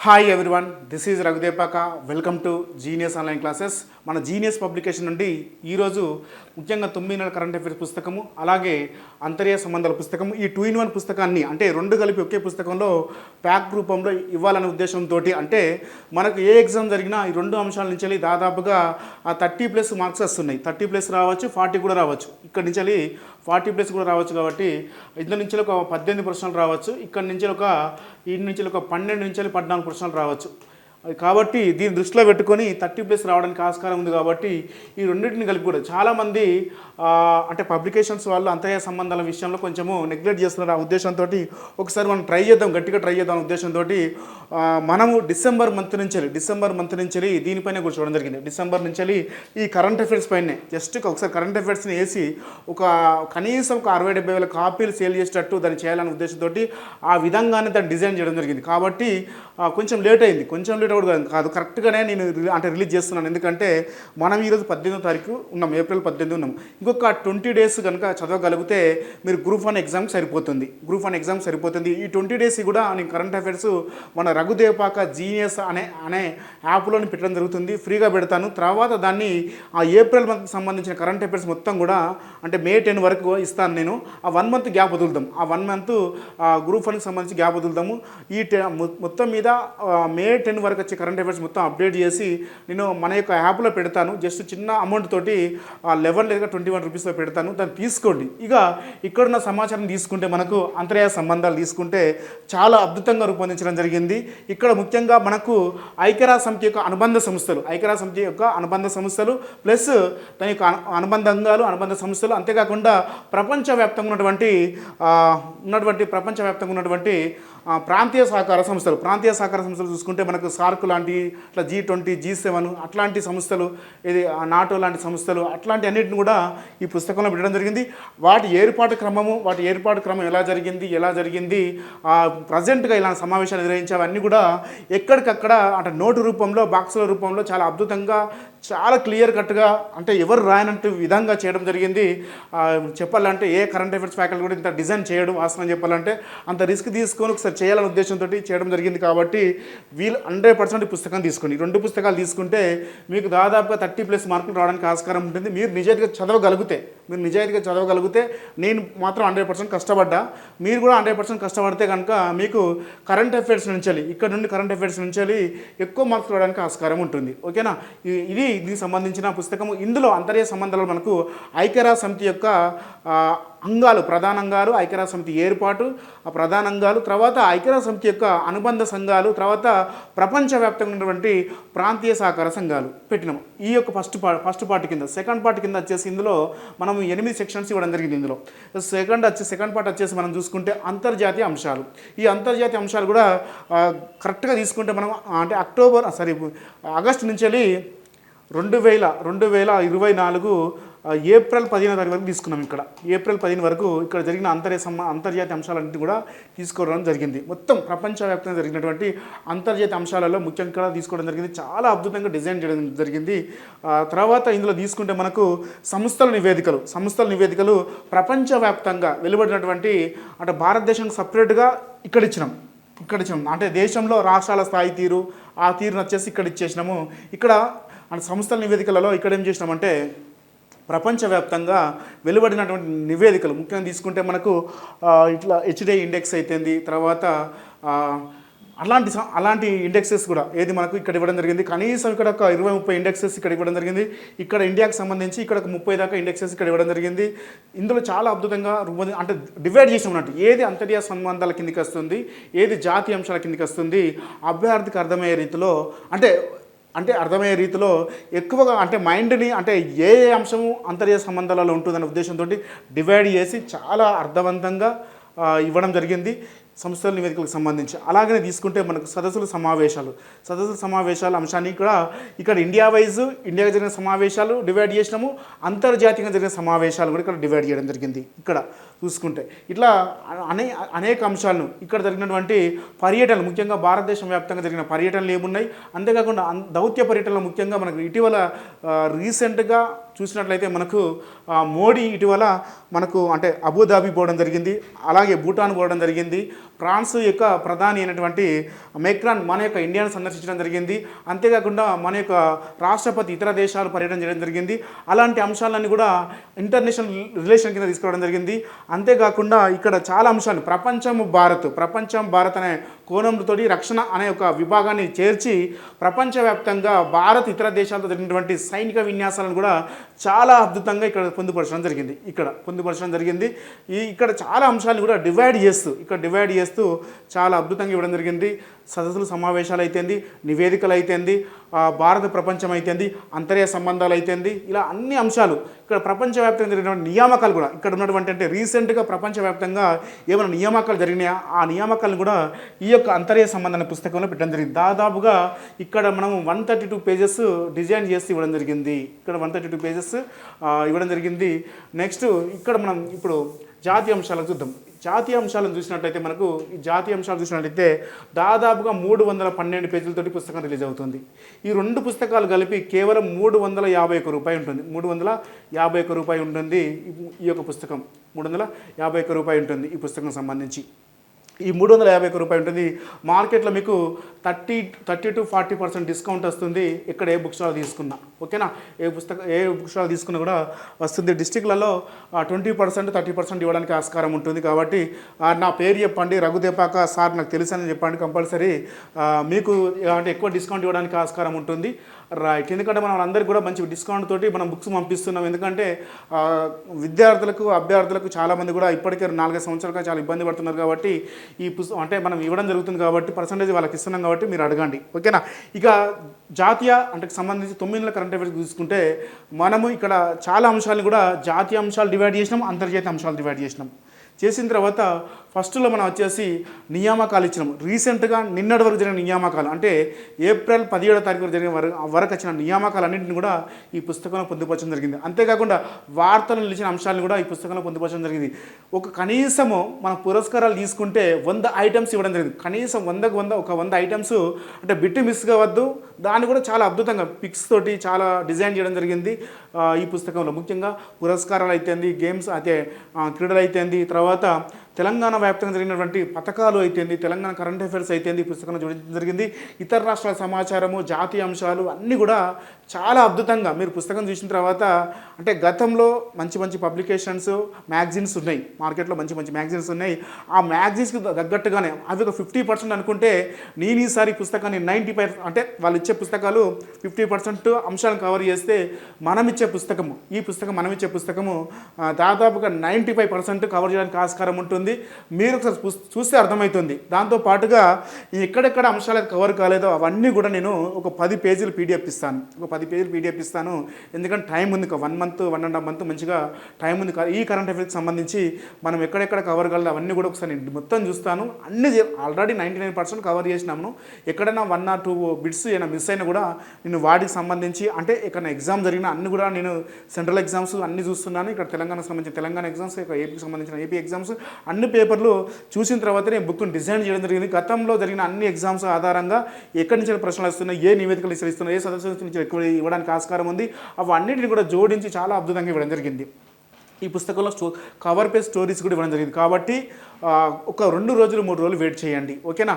Hi everyone this is Raghudepaka welcome to Genius online classes మన genius publication నుండి ఈరోజు ముఖ్యంగా తొమ్మిది నెలల కరెంట్ అఫైర్స్ పుస్తకము అలాగే అంతర్య సంబంధాల పుస్తకము ఈ టూ ఇన్ వన్ పుస్తకాన్ని అంటే రెండు కలిపి ఒకే పుస్తకంలో ప్యాక్ రూపంలో ఇవ్వాలనే ఉద్దేశంతో అంటే మనకు ఏ ఎగ్జామ్ జరిగినా ఈ రెండు అంశాల నుంచి వెళ్ళి దాదాపుగా ఆ థర్టీ ప్లస్ మార్క్స్ వస్తున్నాయి. థర్టీ ప్లస్ రావచ్చు ఫార్టీ కూడా రావచ్చు. ఇక్కడ నుంచి వెళ్ళి ఫార్టీ ప్లస్ కూడా రావచ్చు కాబట్టి ఇందులో నుంచి ఒక పద్దెనిమిది ప్రశ్నలు రావచ్చు. ఇక్కడ నుంచి ఒక ఈ నుంచి ఒక పన్నెండు నుంచి పద్నాలుగు ప్రశ్నలు రావచ్చు. కాబట్టి దీన్ని దృష్టిలో పెట్టుకొని థర్టీ ప్లస్ రావడానికి ఆస్కారం ఉంది కాబట్టి ఈ రెండింటిని కలిపి కూడా చాలామంది అంటే పబ్లికేషన్స్ వాళ్ళు అంతర్య సంబంధాల విషయంలో కొంచెము నెగ్లెక్ట్ చేస్తున్నారు ఆ ఉద్దేశంతో ఒకసారి మనం ట్రై చేద్దాం గట్టిగా ట్రై చేద్దాం ఉద్దేశంతో మనము డిసెంబర్ మంత్ నుంచి వెళ్ళి డిసెంబర్ మంత్ నుంచి వెళ్ళి దీనిపైన కూర్చోవడం జరిగింది. డిసెంబర్ నుంచి వెళ్ళి ఈ కరెంట్ అఫైర్స్ పైనే జస్ట్ ఒకసారి కరెంట్ అఫైర్స్ని వేసి ఒక కనీసం ఒక అరవై డెబ్బై వేల కాపీలు సేల్ చేసేటట్టు దాన్ని చేయాలనే ఉద్దేశంతో ఆ విధంగానే దాన్ని డిజైన్ చేయడం జరిగింది. కాబట్టి కొంచెం లేట్ అయింది కొంచెం లేట్ కూడా కాదు. కరెక్ట్గానే నేను అంటే రిలీజ్ చేస్తున్నాను. ఎందుకంటే మనం ఈరోజు పద్దెనిమిదో తారీఖు ఉన్నాం ఏప్రిల్ పద్దెనిమిది ఉన్నాం. ఇంకొక ట్వంటీ డేస్ కనుక చదవగలిగితే మీరు గ్రూప్ వన్ ఎగ్జామ్ సరిపోతుంది. గ్రూప్ వన్ ఎగ్జామ్ సరిపోతుంది. ఈ ట్వంటీ డేస్ కూడా నేను కరెంట్ అఫైర్స్ మన రఘుదేపాక జీనియస్ అనే అనే యాప్లోని పెట్టడం జరుగుతుంది. ఫ్రీగా పెడతాను. తర్వాత దాన్ని ఆ ఏప్రిల్ మంత్కి సంబంధించిన కరెంట్ అఫైర్స్ మొత్తం కూడా అంటే మే టెన్ వరకు ఇస్తాను నేను. ఆ వన్ మంత్ గ్యాప్ వదులుదాం. ఆ వన్ మంత్ గ్రూప్ వన్కి సంబంధించి గ్యాప్ వదులుదాము. ఈ టె- మొత్తం మీద మే టెన్ వరకు వచ్చే కరెంట్ అఫైర్స్ మొత్తం అప్డేట్ చేసి నేను మన యొక్క యాప్లో పెడతాను. జస్ట్ చిన్న అమౌంట్ తోటి లెవెన్ లేదా ట్వంటీ వన్ రూపీస్లో పెడతాను. దాన్ని తీసుకోండి. ఇక ఇక్కడున్న సమాచారం తీసుకుంటే మనకు అంతర్యాయ సంబంధాలు తీసుకుంటే చాలా అద్భుతంగా రూపొందించడం జరిగింది. ఇక్కడ ముఖ్యంగా మనకు ఐక్యరాజ్య సమితి యొక్క అనుబంధ సంస్థలు ఐక్యరాజ్య సమితి యొక్క అనుబంధ సంస్థలు ప్లస్ దాని యొక్క అను- అనుబంధ అంగాలు అనుబంధ సంస్థలు అంతేకాకుండా ప్రపంచవ్యాప్తంగా ఉన్నటువంటి ఉన్నటువంటి ప్రపంచవ్యాప్తంగా ఉన్నటువంటి ప్రాంతీయ సహకార సంస్థలు. ప్రాంతీయ సహకార సంస్థలు చూసుకుంటే మనకు సార్క్ లాంటి ఇట్లా జీ ట్వంటీ జీ సెవెన్ అట్లాంటి సంస్థలు ఇది నాటో లాంటి సంస్థలు అట్లాంటి అన్నిటిని కూడా ఈ పుస్తకంలో పెట్టడం జరిగింది. వాటి ఏర్పాటు క్రమము వాటి ఏర్పాటు క్రమం ఎలా జరిగింది ఎలా జరిగింది ప్రజెంట్గా ఇలాంటి సమావేశాలు నిర్వహించే అవన్నీ కూడా ఎక్కడికక్కడ అంటే నోటు రూపంలో బాక్సుల రూపంలో చాలా అద్భుతంగా చాలా క్లియర్ కట్గా అంటే ఎవరు రాయనంటు విధంగా చేయడం జరిగింది. చెప్పాలంటే ఏ కరెంట్ అఫైర్స్ ఫ్యాకల్టీ కూడా ఇంత డిజైన్ చేయడం వాస్తవం చెప్పాలంటే అంత రిస్క్ తీసుకొని ఒకసారి చేయాలనే ఉద్దేశంతో చేయడం జరిగింది కాబట్టి వీళ్ళు హండ్రెడ్ పర్సెంట్ పుస్తకం తీసుకోండి రెండు పుస్తకాలు తీసుకుంటే మీకు దాదాపుగా థర్టీ ప్లస్ మార్కులు రావడానికి ఆస్కారం ఉంటుంది. మీరు నిజాయితీగా చదవగలిగితే మీరు నిజాయితీగా చదవగలిగితే నేను మాత్రం హండ్రెడ్ పర్సెంట్ కష్టపడ్డా. మీరు కూడా హండ్రెడ్ పర్సెంట్ కష్టపడితే కనుక మీకు కరెంట్ అఫైర్స్ నుంచి ఇక్కడ నుండి కరెంట్ అఫైర్స్ నుంచి ఎక్కువ మార్క్స్ రావడానికి ఆస్కారం ఉంటుంది. ఓకేనా? ఇది దీనికి సంబంధించిన పుస్తకము ఇందులో అంతర్య సంబంధాలు మనకు ఐక్యరాజ్య సమితి యొక్క అంగాలు ప్రధాన అంగాలు ఐక్యరాజ్య సమితి ఏర్పాటు ఆ ప్రధాన అంగాలు తర్వాత ఐక్యరాజ్య సమితి యొక్క అనుబంధ సంఘాలు తర్వాత ప్రపంచవ్యాప్తంగా ఉన్నటువంటి ప్రాంతీయ సహకార సంఘాలు పెట్టినాము ఈ యొక్క ఫస్ట్ పార్ట్ ఫస్ట్ పార్ట్ కింద సెకండ్ పార్ట్ కింద వచ్చేసి ఇందులో మనం ఎనిమిది సెక్షన్స్ ఇవ్వడం జరిగింది ఇందులో. సెకండ్ వచ్చి సెకండ్ పార్ట్ వచ్చేసి మనం చూసుకుంటే అంతర్జాతీయ అంశాలు. ఈ అంతర్జాతీయ అంశాలు కూడా కరెక్ట్గా తీసుకుంటే మనం అంటే అక్టోబర్ సారీ ఆగస్టు నుంచి వెళ్ళి రెండు వేల రెండు వేల ఇరవై నాలుగు ఏప్రిల్ పదిహేను తారీఖు వరకు తీసుకున్నాం ఇక్కడ. ఏప్రిల్ పదిహేను వరకు ఇక్కడ జరిగిన అంతర్య సమ అంతర్జాతీయ అంశాలన్నింటినీ కూడా తీసుకోవడం జరిగింది. మొత్తం ప్రపంచవ్యాప్తంగా జరిగినటువంటి అంతర్జాతీయ అంశాలలో ముఖ్యంగా ఇక్కడ తీసుకోవడం జరిగింది. చాలా అద్భుతంగా డిజైన్ చేయడం జరిగింది. తర్వాత ఇందులో తీసుకుంటే మనకు సంస్థల నివేదికలు సంస్థల నివేదికలు ప్రపంచవ్యాప్తంగా వెలువడినటువంటి అంటే భారతదేశానికి సపరేట్గా ఇక్కడ ఇచ్చినాం. ఇక్కడ ఇచ్చినాం. అంటే దేశంలో రాష్ట్రాల స్థాయి తీరు ఆ తీరును వచ్చేసి ఇక్కడ ఇచ్చేసినాము. ఇక్కడ అండ్ సంస్థల నివేదికలలో ఇక్కడ ఏం చేసినామంటే ప్రపంచవ్యాప్తంగా వెలువడినటువంటి నివేదికలు. ముఖ్యంగా తీసుకుంటే మనకు ఇట్లా హెచ్డే ఇండెక్స్ అయితేంది తర్వాత అలాంటి అలాంటి ఇండెక్సెస్ కూడా ఏది మనకు ఇక్కడ ఇవ్వడం జరిగింది. కనీసం ఇక్కడ ఒక ఇరవై ముప్పై ఇండెక్సెస్ ఇక్కడ ఇవ్వడం జరిగింది. ఇక్కడ ఇండియాకి సంబంధించి ఇక్కడ ఒక ముప్పై దాకా ఇండెక్సెస్ ఇక్కడ ఇవ్వడం జరిగింది. ఇందులో చాలా అద్భుతంగా రూపొంది అంటే డివైడ్ చేసి ఉన్నట్టు ఏది అంతర్జాతీయ సంబంధాల కిందకి వస్తుంది ఏది జాతీయ అంశాల కిందకి వస్తుంది అభ్యర్థికి అర్థమయ్యే రీతిలో అంటే అంటే అర్థమయ్యే రీతిలో ఎక్కువగా అంటే మైండ్ని అంటే ఏ ఏ అంశము అంతర్య సంబంధాలలో ఉంటుందనే ఉద్దేశంతో డివైడ్ చేసి చాలా అర్థవంతంగా ఇవ్వడం జరిగింది. సంస్థల నివేదికలకు సంబంధించి. అలాగనే తీసుకుంటే మనకు సదస్సుల సమావేశాలు. సదస్సుల సమావేశాల అంశాన్ని కూడా ఇక్కడ ఇండియా వైజ్ ఇండియాకి జరిగిన సమావేశాలు డివైడ్ చేసినాము. అంతర్జాతీయంగా జరిగిన సమావేశాలు కూడా ఇక్కడ డివైడ్ చేయడం జరిగింది. ఇక్కడ చూసుకుంటే. ఇట్లా అనే అనేక అంశాలను ఇక్కడ జరిగినటువంటి పర్యటనలు ముఖ్యంగా భారతదేశం వ్యాప్తంగా జరిగిన పర్యటనలు ఏమున్నాయి? అంతేకాకుండా దౌత్య పర్యటనలు ముఖ్యంగా మనకు ఇటీవల రీసెంట్గా చూసినట్లయితే మనకు మోడీ ఇటీవల మనకు అంటే అబుదాబి పోవడం జరిగింది అలాగే భూటాన్ పోవడం జరిగింది ఫ్రాన్స్ యొక్క ప్రధాని అయినటువంటి మెక్రాన్ మన యొక్క ఇండియాను సందర్శించడం జరిగింది అంతేకాకుండా మన యొక్క రాష్ట్రపతి ఇతర దేశాలు పర్యటన చేయడం జరిగింది అలాంటి అంశాలన్నీ కూడా ఇంటర్నేషనల్ రిలేషన్ కింద తీసుకురావడం జరిగింది. అంతేకాకుండా ఇక్కడ చాలా అంశాలు ప్రపంచం భారత్ ప్రపంచం భారత్ అనే కోణంతో రక్షణ అనే ఒక విభాగాన్ని చేర్చి ప్రపంచవ్యాప్తంగా భారత్ ఇతర దేశాలతో జరిగినటువంటి సైనిక విన్యాసాలను కూడా చాలా అద్భుతంగా ఇక్కడ పొందుపరచడం జరిగింది. ఇక్కడ పొందుపరచడం జరిగింది. ఈ ఇక్కడ చాలా అంశాలను కూడా డివైడ్ చేస్తూ ఇక్కడ డివైడ్ చేస్తూ చాలా అద్భుతంగా ఇవ్వడం జరిగింది. సదస్సులు సమావేశాలు అయితేంది నివేదికలు అయితేంది భారత ప్రపంచం అయితేంది అంతర్య సంబంధాలు అయితేంది ఇలా అన్ని అంశాలు ఇక్కడ ప్రపంచవ్యాప్తంగా జరిగినటువంటి నియామకాలు కూడా ఇక్కడ ఉన్నటువంటి అంటే రీసెంట్గా ప్రపంచవ్యాప్తంగా ఏమైనా నియామకాలు జరిగినాయా? ఆ నియామకాలను కూడా ఈ యొక్క అంతర్య సంబంధాల పుస్తకంలో పెట్టడం జరిగింది. దాదాపుగా ఇక్కడ మనం one thirty two pages design చేసి ఇవ్వడం జరిగింది. ఇక్కడ వన్ థర్టీ టూ పేజెస్ ఇవ్వడం జరిగింది. నెక్స్ట్ ఇక్కడ మనం ఇప్పుడు జాతీయ అంశాలకు చూద్దాం. జాతీయ అంశాలను చూసినట్లయితే మనకు ఈ జాతీయ అంశాలు చూసినట్లయితే దాదాపుగా మూడు వందల పన్నెండు పేజీలతోటి పుస్తకం రిలీజ్ అవుతుంది. ఈ రెండు పుస్తకాలు కలిపి కేవలం మూడు వందల యాభై ఒక్క రూపాయి ఉంటుంది. మూడు వందల యాభై ఒక్క రూపాయి ఉంటుంది ఈ- ఈ యొక్క పుస్తకం. మూడు వందల యాభై ఒక్క రూపాయి ఉంటుంది ఈ పుస్తకం సంబంధించి. ఈ మూడు వందల యాభై ఒక్క రూపాయి ఉంటుంది. మార్కెట్లో మీకు thirty thirty to forty percent discount వస్తుంది. ఇక్కడ ఏ బుక్ స్టాల్ తీసుకున్నా. ఓకేనా? ఏ పుస్తకం ఏ బుక్ స్టాల్ తీసుకున్నా కూడా వస్తుంది. డిస్టిక్లలో ట్వంటీ పర్సెంట్ థర్టీ పర్సెంట్ ఇవ్వడానికి ఆస్కారం ఉంటుంది కాబట్టి నా పేరు చెప్పండి. రఘుదేపాక సార్ నాకు తెలుసు అని చెప్పండి కంపల్సరీ. మీకు అంటే ఎక్కువ డిస్కౌంట్ ఇవ్వడానికి ఆస్కారం ఉంటుంది. రైట్ ఎందుకంటే మనం అందరికి కూడా మంచి డిస్కౌంట్ తోటి మనం బుక్స్ పంపిస్తున్నాం. ఎందుకంటే విద్యార్థులకు అభ్యర్థులకు చాలామంది కూడా ఇప్పటికే నాలుగైదు సంవత్సరాలుగా చాలా ఇబ్బంది పడుతున్నారు కాబట్టి ఈ పుస్తకం అంటే మనం ఇవ్వడం జరుగుతుంది కాబట్టి పర్సంటేజ్ వాళ్ళకి ఇస్తున్నాం కాబట్టి మీరు అడగండి. ఓకేనా? ఇక జాతీయ అంటే సంబంధించి తొమ్మిది నెలల కరెంట్ అఫైర్స్ చూసుకుంటే మనము ఇక్కడ చాలా అంశాలు కూడా జాతీయ అంశాలు డివైడ్ చేసినాం అంతర్జాతీయ అంశాలు డివైడ్ చేసినాం. చేసిన తర్వాత ఫస్ట్లో మనం వచ్చేసి నియామకాలు ఇచ్చినాము రీసెంట్గా నిన్నటి వరకు జరిగిన నియామకాలు. అంటే ఏప్రిల్ పదిహేడో తారీఖు వరకు జరిగిన వరకు వరకు వచ్చిన నియామకాలన్నింటిని కూడా ఈ పుస్తకంలో పొందుపరచడం జరిగింది. అంతేకాకుండా వార్తలు నిలిచిన అంశాలను కూడా ఈ పుస్తకంలో పొందుపరచడం జరిగింది. ఒక కనీసము మన పురస్కారాలు తీసుకుంటే వంద ఐటమ్స్ ఇవ్వడం జరిగింది. కనీసం వందకు వంద ఒక వంద ఐటమ్స్ అంటే బిట్టు మిస్ కావద్దు. దాన్ని కూడా చాలా అద్భుతంగా పిక్స్ తోటి చాలా డిజైన్ చేయడం జరిగింది ఈ పుస్తకంలో. ముఖ్యంగా పురస్కారాలు అయితేంది గేమ్స్ అయితే క్రీడలు అయితేంది తర్వాత తెలంగాణ వ్యాప్తంగా జరిగినటువంటి పథకాలు అయితేంది తెలంగాణ కరెంట్ అఫైర్స్ అయితేంది ఈ పుస్తకంలో జోడించడం జరిగింది. ఇతర రాష్ట్రాల సమాచారము జాతీయ అంశాలు అన్నీ కూడా చాలా అద్భుతంగా మీరు పుస్తకం చూసిన తర్వాత అంటే గతంలో మంచి మంచి పబ్లికేషన్స్ మ్యాగజైన్స్ ఉన్నాయి. మార్కెట్లో మంచి మంచి మ్యాగజైన్స్ ఉన్నాయి. ఆ మ్యాగజైన్స్కి తగ్గట్టుగానే అవి ఒక ఫిఫ్టీ పర్సెంట్ అనుకుంటే నేను ఈసారి పుస్తకాన్ని నైంటీ ఫైవ్ అంటే వాళ్ళు ఇచ్చే పుస్తకాలు ఫిఫ్టీ పర్సెంట్ అంశాలను కవర్ చేస్తే మనం ఇచ్చే పుస్తకము ఈ పుస్తకం మనం ఇచ్చే పుస్తకము దాదాపుగా నైంటీ ఫైవ్ పర్సెంట్ కవర్ చేయడానికి ఆస్కారం ఉంటుంది. మీరు ఒకసారి చూస్తే అర్థమవుతుంది. దాంతో పాటుగా ఎక్కడెక్కడ అంశాలు కవర్ కాలేదో అవన్నీ కూడా నేను ఒక పది పేజీలు పీడిఎఫ్ ఇస్తాను. ఒక పది పేజీలు పీడిఎఫ్ ఇస్తాను. ఎందుకంటే టైం ఉంది one month one and half month మంచిగా టైం ఉంది ఈ కరెంట్ అఫైర్స్కి సంబంధించి మనం ఎక్కడెక్కడ కవర్ కాలేదు అవన్నీ కూడా ఒకసారి నేను మొత్తం చూస్తాను. అన్ని already ninety nine percent cover చేసినాము. ఎక్కడైనా వన్ ఆర్ టూ బిట్స్ ఏమైనా మిస్ అయినా కూడా నేను వాటికి సంబంధించి అంటే ఇక్కడ ఎగ్జామ్ జరిగిన అన్ని కూడా నేను సెంట్రల్ ఎగ్జామ్స్ అన్ని చూస్తున్నాను. ఇక్కడ తెలంగాణకు సంబంధించిన తెలంగాణ ఎగ్జామ్స్ ఇక్కడ ఏపీకి సంబంధించిన ఏపీ ఎగ్జామ్స్ అన్ని పేపర్లు చూసిన తర్వాత నేను బుక్ను డిజైన్ చేయడం జరిగింది. గతంలో జరిగిన అన్ని ఎగ్జామ్స్ ఆధారంగా ఎక్కడి నుంచి ప్రశ్నలు వస్తున్నాయి ఏ నివేదికలు ఇస్తున్నాయి ఏ సదస్సు నుంచి ఎక్కువ ఇవ్వడానికి ఆస్కారం ఉంది అవన్నిటిని కూడా జోడించి చాలా అద్భుతంగా ఇవ్వడం జరిగింది. ఈ పుస్తకంలో స్టో కవర్ పేజ్ స్టోరీస్ కూడా ఇవ్వడం జరిగింది. కాబట్టి ఒక రెండు రోజులు మూడు రోజులు వెయిట్ చేయండి. ఓకేనా?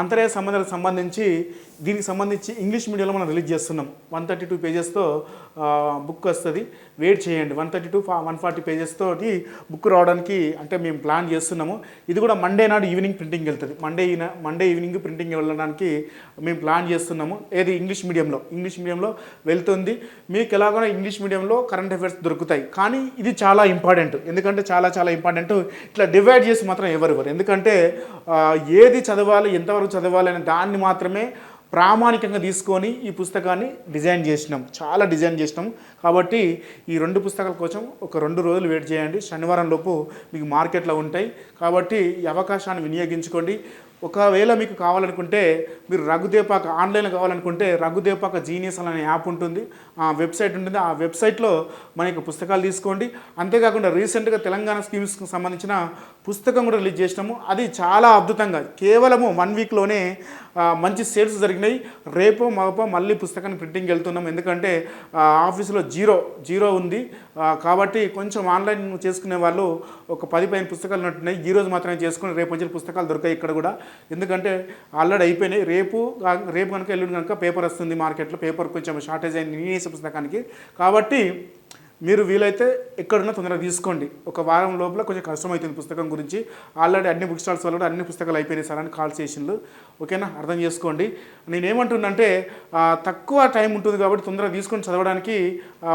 అంతర్య సంబంధాలకు సంబంధించి దీనికి సంబంధించి ఇంగ్లీష్ మీడియంలో మనం రిలీజ్ చేస్తున్నాం. వన్ థర్టీ టూ పేజెస్తో బుక్ వస్తుంది. వెయిట్ చేయండి. One thirty two one forty పేజెస్తో book రావడానికి అంటే మేము ప్లాన్ చేస్తున్నాము. ఇది కూడా మండే నాడు ఈవినింగ్ ప్రింటింగ్ వెళ్తుంది. మండే మండే ఈవినింగ్ ప్రింటింగ్ వెళ్ళడానికి మేము ప్లాన్ చేస్తున్నాము. ఏది ఇంగ్లీష్ మీడియంలో? ఇంగ్లీష్ మీడియంలో వెళ్తుంది. మీకు ఎలాగో ఇంగ్లీష్ మీడియంలో కరెంట్ అఫైర్స్ దొరుకుతాయి. కానీ ఇది చాలా ఇంపార్టెంట్. ఎందుకంటే చాలా చాలా ఇంపార్టెంట్. ఇట్లా డివైడ్ చేసి మాత్రం ఎవరెవరు ఎందుకంటే ఏది చదవాలి ఎంతవరకు చదవాలి అనే దాన్ని మాత్రమే ప్రామాణికంగా తీసుకొని ఈ పుస్తకాన్ని డిజైన్ చేసినాం. చాలా డిజైన్ చేసినాం. కాబట్టి ఈ రెండు పుస్తకాల కోసం ఒక రెండు రోజులు వెయిట్ చేయండి. శనివారం లోపు మీకు మార్కెట్లో ఉంటాయి. కాబట్టి ఈ అవకాశాన్ని వినియోగించుకోండి. ఒకవేళ మీకు కావాలనుకుంటే మీరు రఘుదేపాక ఆన్లైన్లో కావాలనుకుంటే రఘుదేపాక జీనియస్ అనే యాప్ ఉంటుంది. ఆ వెబ్సైట్ ఉంటుంది. ఆ వెబ్సైట్లో మనకి పుస్తకాలు తీసుకోండి. అంతేకాకుండా రీసెంట్గా తెలంగాణ స్కీమ్స్కి సంబంధించిన పుస్తకం కూడా రిలీజ్ చేసినాము. అది చాలా అద్భుతంగా కేవలము వన్ వీక్లోనే మంచి సేల్స్ జరిగినాయి. రేపో మాపో మళ్ళీ పుస్తకాన్ని ప్రింటింగ్ వెళ్తున్నాం ఎందుకంటే ఆఫీసులో జీరో జీరో ఉంది. కాబట్టి కొంచెం ఆన్లైన్ చేసుకునే వాళ్ళు ఒక పది పదిహేను పుస్తకాలు ఉన్నట్టున్నాయి ఈ రోజు మాత్రమే చేసుకుని రేపు వచ్చిన పుస్తకాలు దొరికాయి ఇక్కడ కూడా. ఎందుకంటే ఆల్రెడీ అయిపోయినాయి. రేపు రేపు కనుక ఎల్లుండి కనుక పేపర్ వస్తుంది మార్కెట్లో పేపర్ కొంచెం షార్టేజ్ అయింది. నేనేసే పుస్తకానికి. కాబట్టి మీరు వీలైతే ఎక్కడున్నా తొందరగా తీసుకోండి. ఒక వారం లోపల కొంచెం కష్టమవుతుంది పుస్తకం గురించి. ఆల్రెడీ అన్ని బుక్ స్టాల్స్ వల్ల కూడా అన్ని పుస్తకాలు అయిపోయినాయి సార్ అని కాల్ చేసిండ్రు ఓకేనా? అర్థం చేసుకోండి. నేనేమంటున్నంటే తక్కువ టైం ఉంటుంది కాబట్టి తొందరగా తీసుకొని చదవడానికి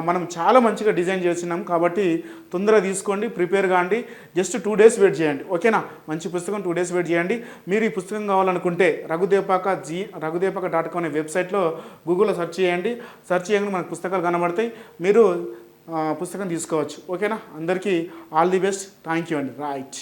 మనం చాలా మంచిగా డిజైన్ చేసినాం కాబట్టి తొందరగా తీసుకోండి ప్రిపేర్ కాండి. జస్ట్ టూ డేస్ వెయిట్ చేయండి. ఓకేనా? మంచి పుస్తకం టూ డేస్ వెయిట్ చేయండి. మీరు ఈ పుస్తకం కావాలనుకుంటే Raghudepaka G Raghudepaka dot com అనే వెబ్సైట్లో గూగుల్లో సెర్చ్ చేయండి. సెర్చ్ చేయగానే మనకు పుస్తకాలు కనబడతాయి. మీరు పుస్తకం తీసుకోవచ్చు. ఓకేనా? అందరికీ all the best. Thank you అండి. రైట్.